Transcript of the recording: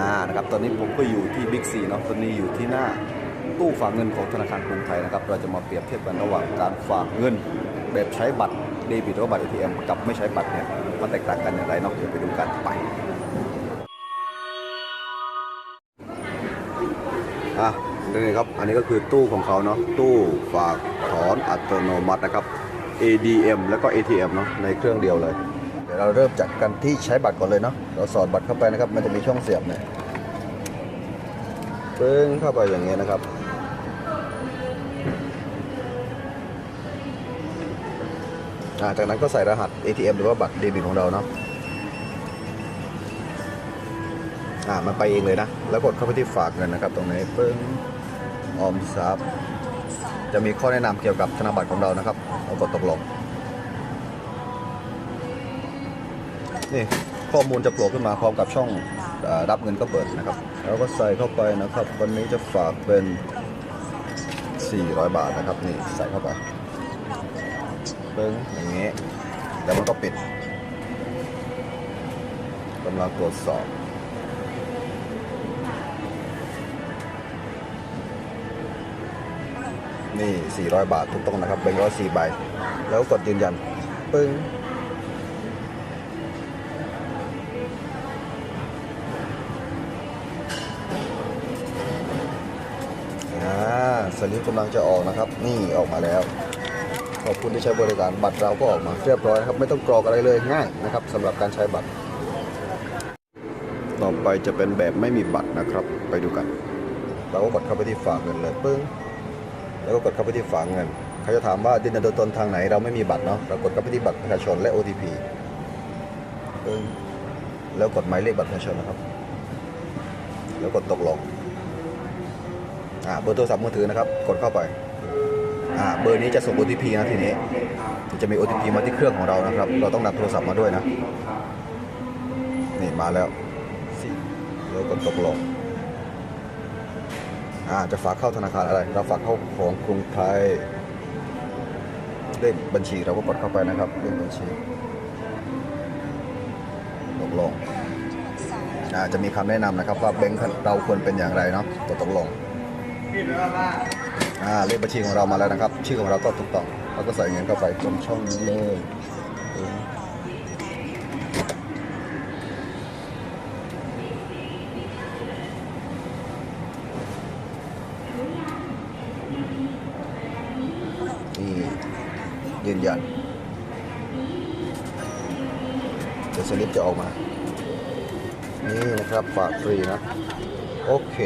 อ่านะครับตอนนี้ผมก็อยู่ที่บิ๊กซีเนาะตอนนี้อยู่ที่หน้าตู้ฝากเงินของธนาคารกรุงไทยนะครับเราจะมาเปรียบเทียบกันระหว่างการฝากเงินแบบใช้บัตรเดบิตหรือบัตร ATM กับไม่ใช้บัตรเนี่ยมันแตกต่างกันอย่างไรเนาะเดี๋ยวไปดูกันไปอะนี่ครับอันนี้ก็คือตู้ของเขาเนาะตู้ฝากถอนอัตโนมัตินะครับ ADM แล้วก็ ATM เนาะในเครื่องเดียวเลย เราเริ่มจากกันที่ใช้บัตรก่อนเลยเนาะเราสอดบัตรเข้าไปนะครับ มันจะมีช่องเสียบเนี่ยปึ้งเข้าไปอย่างเงี้ยนะครับอ่าจากนั้นก็ใส่รหัส ATM หรือว่าบัตรเดบิตของเราเนาะอ่ามันไปเองเลยนะ แล้วกดเข้าไปที่ฝากเงินนะครับ ตรงนี้ปึ้งออมทรัพย์จะมีข้อแนะนำเกี่ยวกับธนบัตรของเรานะครับเรากดตกลง นี่ข้อมูลจะโผล่ขึ้นมาพร้อมกับช่องอรับเงินก็เปิดนะครับ แล้วก็ใส่เข้าไปนะครับ วันนี้จะฝากเป็น 400 บาทนะครับนี่ใส่เข้าไปปึ้งอย่างนี้แล้วมันก็ปิดกำลังตรวจสอบนี่ 400 บาทถูกต้องนะครับแบงค์ร้อยสี่ใบ แล้วกดยืนยัน ปึ้ง สลิปกำลังจะออกนะครับ นี่ออกมาแล้วขอบคุณที่ใช้บริการบัตรเราก็ออกมาเรียบร้อยครับ ไม่ต้องกรอกอะไรเลยง่ายนะครับสำหรับการใช้บัตร ต่อไปจะเป็นแบบไม่มีบัตรนะครับ ไปดูกัน เราก็กดเข้าไปที่ฝากเงินเลยปึ้งแล้วก็กดเข้าไปที่ฝากเงินเขาจะถามว่าดินตัวตนทางไหนเราไม่มีบัตรเนาะเรากดเข้าไปที่บัตรประชาชนและ OTP ปึ้งแล้วกดหมายเลขบัตรประชาชนนะครับ แล้วกดตกลง อ่าเบอร์โทรศัพท์มือถือนะครับ กดเข้าไปอ่าเบอร์นี้จะส่ง OTP นะทีนี้ จะมี OTP มาที่เครื่องของเรานะครับ เราต้องนำโทรศัพท์มาด้วยนะ นี่มาแล้วสี่แล้วกดตกลงอ่าจะฝากเข้าธนาคารอะไร เราฝากเข้าของกรุงไทยเลขบัญชีเราก็กดเข้าไปนะครับเลขบัญชีตกลงอาจะมีคำแนะนำนะครับว่าแบงค์เราควรเป็นอย่างไรเนาะตกลง อ่าเลขบัญชีของเรามาแล้วนะครับ ชื่อของเราก็ถูกต้องเราก็ใส่เงินเข้าไปตรงช่องนี้เลยนี่ยืนยันเดี๋ยวสลิปจะออกมา นี่นะครับฝากฟรีนะ โอเค